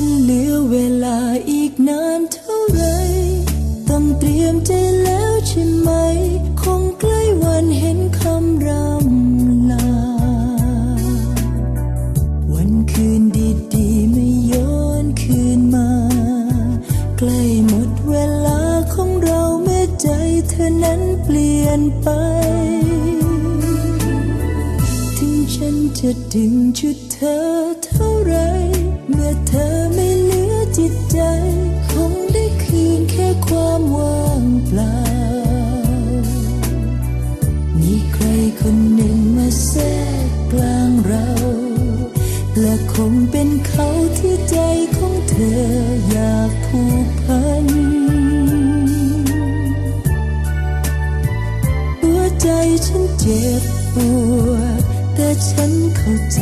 ันเหลือเวลาอีกนานเท่าไร ต้องเตรียมใจแล้วใช่ไหม คงใกล้วันเห็นคำรำลา วันคืนดีดีไม่ย้อนคืนมา ใกล้หมดเวลาของเราเมื่อใจเธอนั้นเปลี่ยนไป จะดึงชุดเธอเท่าไร เมื่อเธอไม่เหลือจิตใจ คงได้คืนแค่ความว่างเปล่า มีใครคนหนึ่งมาแทรกกลางเรา และคงเป็นเขาที่ใจของเธออยากผูกพันหัวใจฉันเจ็บปวด แต่ฉันเข้าใจ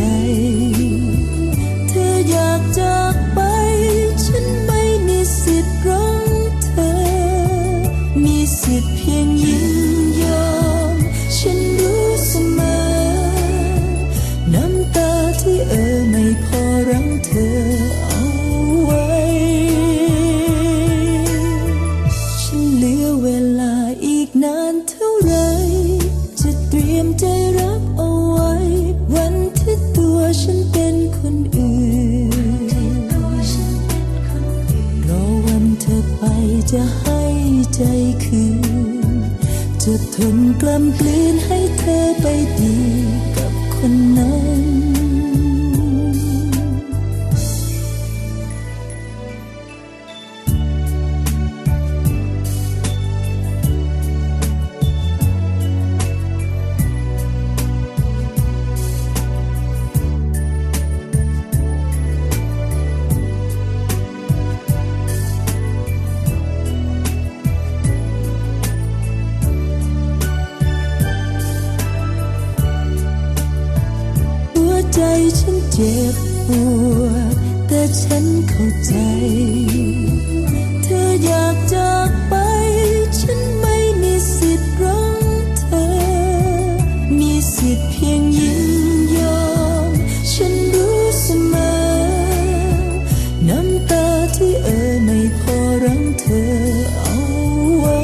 จะให้ใจคืน จะทนกล้ำกลืนให้เธอไปดี ใจฉันเจ็บปวดแต่ฉันเข้าใจ เธออยากจากไป ฉันไม่มีสิทธิ์ร้องเธอ มีสิทธิ์เพียงยินยอม ฉันรู้เสมอ น้ำตาที่เอ่อไม่พอรังเธอเอาไว้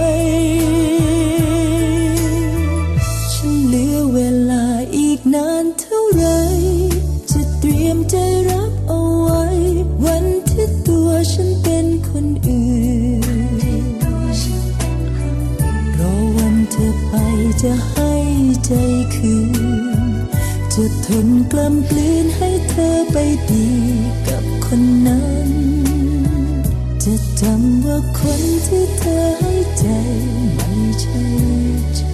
ฉันเหลือเวลาอีกนานเท่าไรจะเตรีย มใจรับเอาไว้ วันที่ตัวฉันเป็นคนอื่นรอวันเธอไปจะให้ใจคืน จะทนกล้ำกลืนให้เธอไปดีกับคนนั้น จะจำว่าคนที่เธอให้ใจไม่ใช่ฉัน